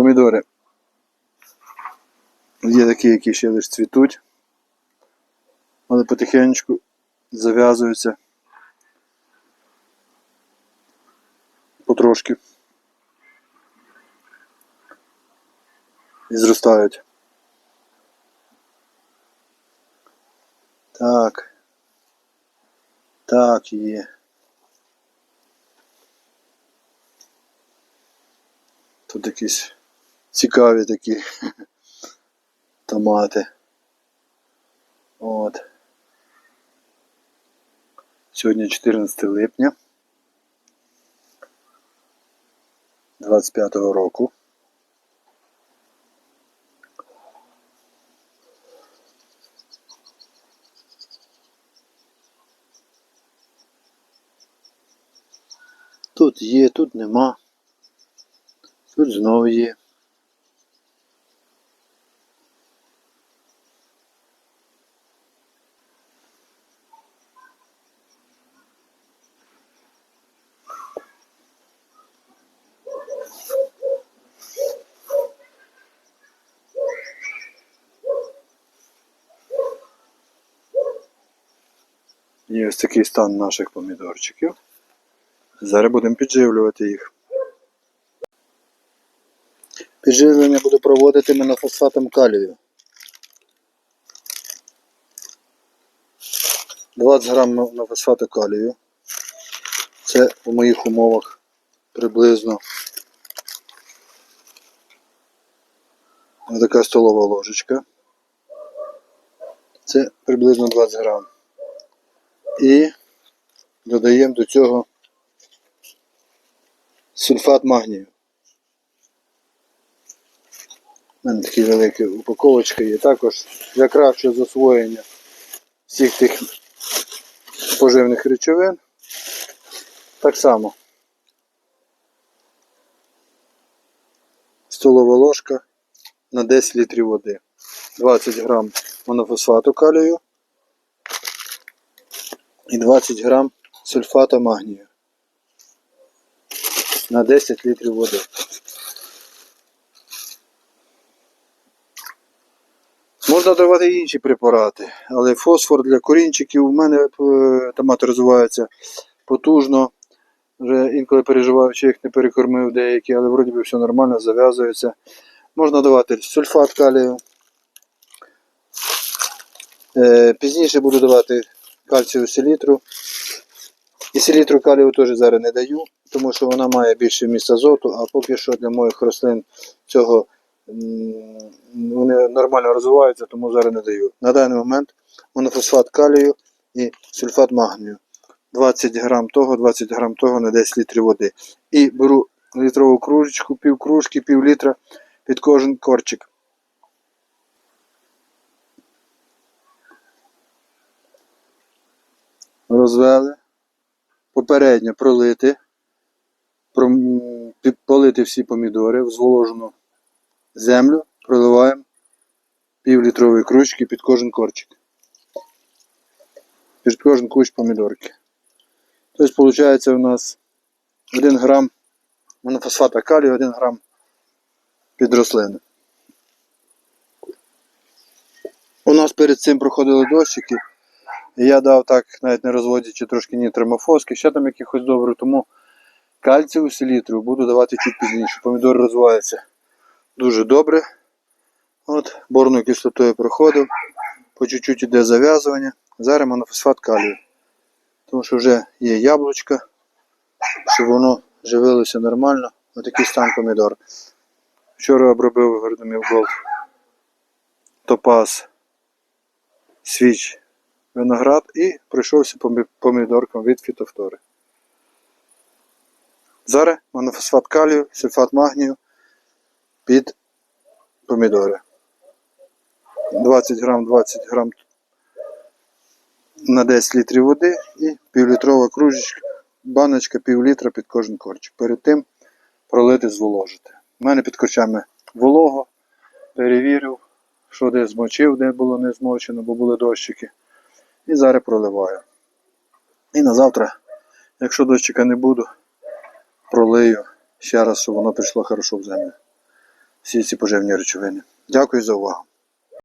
Помідори. Є такі, які ще лише цвітуть, але потихеньку зав'язуються потрошки. І зростають. Так. Так, є. Тут якісь цікаві такі томати. От. Сьогодні 14 липня 25-го року. Тут є, тут нема. Тут знову є. І ось такий стан наших помідорчиків. Зараз будемо підживлювати їх. Підживлення буду проводити монофосфатом калію. 20 грам монофосфату калію. Це у моїх умовах приблизно ось така столова ложечка. Це приблизно 20 грам. І додаємо до цього сульфат магнію. У мене такі великі упаковочки є. Також для кращого засвоєння всіх тих поживних речовин. Так само. Столова ложка на 10 літрів води. 20 грам монофосфату калію і 20 грам сульфата магнію на 10 літрів води. Можна давати інші препарати, але фосфор для корінчиків у мене е, томати розвиваються потужно. Вже інколи переживаю, чи їх не перекормив деякі, але вроді би все нормально, зав'язується. Можна давати сульфат калію. Е, Пізніше буду давати кальцію селітру. І селітру калію теж зараз не даю, тому що вона має більше місць азоту, а поки що для моїх рослин цього вони нормально розвиваються, тому зараз не даю. На даний момент монофосфат калію і сульфат магнію. 20 грам того, 20 грам того на 10 літрів води. І беру літрову кружечку, пів кружки, пів літра під кожен корчик. Розвели. Попередньо пролити, полити всі помідори в зволожену землю, проливаємо півлітрової кружки під кожен корчик. Під кожен кущ помідорки. Тобто, виходить, у нас 1 грам монофосфата калію, 1 грам під рослини. У нас перед цим проходили дощики. Я дав так, навіть не розводячи трошки нітромофоски, ще там якихось добре, тому кальцію селітру буду давати чуть пізніше. Помідор розвивається дуже добре. От, борною кислотою проходив, по чуть-чуть іде зав'язування. Зараз монофосфат калію. Тому що вже є яблучка, щоб воно живилося нормально. Отакий стан помідор. Вчора обробив Гордомів Голд Топаз свіч виноград і пройшовся помі- помідоркам від фітофтори. Зараз монофосфат калію, сульфат магнію під помідори. 20 грам, 20 грам на 10 літрів води і півлітрова кружечка, баночка пів літра під кожен корчик. Перед тим пролити, зволожити. У мене під корчами волого, перевірив, що де змочив, де було не змочено, бо були дощики. І зараз проливаю. І на завтра, якщо дощика не буду, пролию ще раз, щоб воно пішло хорошо в землю. всі ці поживні речовини. Дякую за увагу.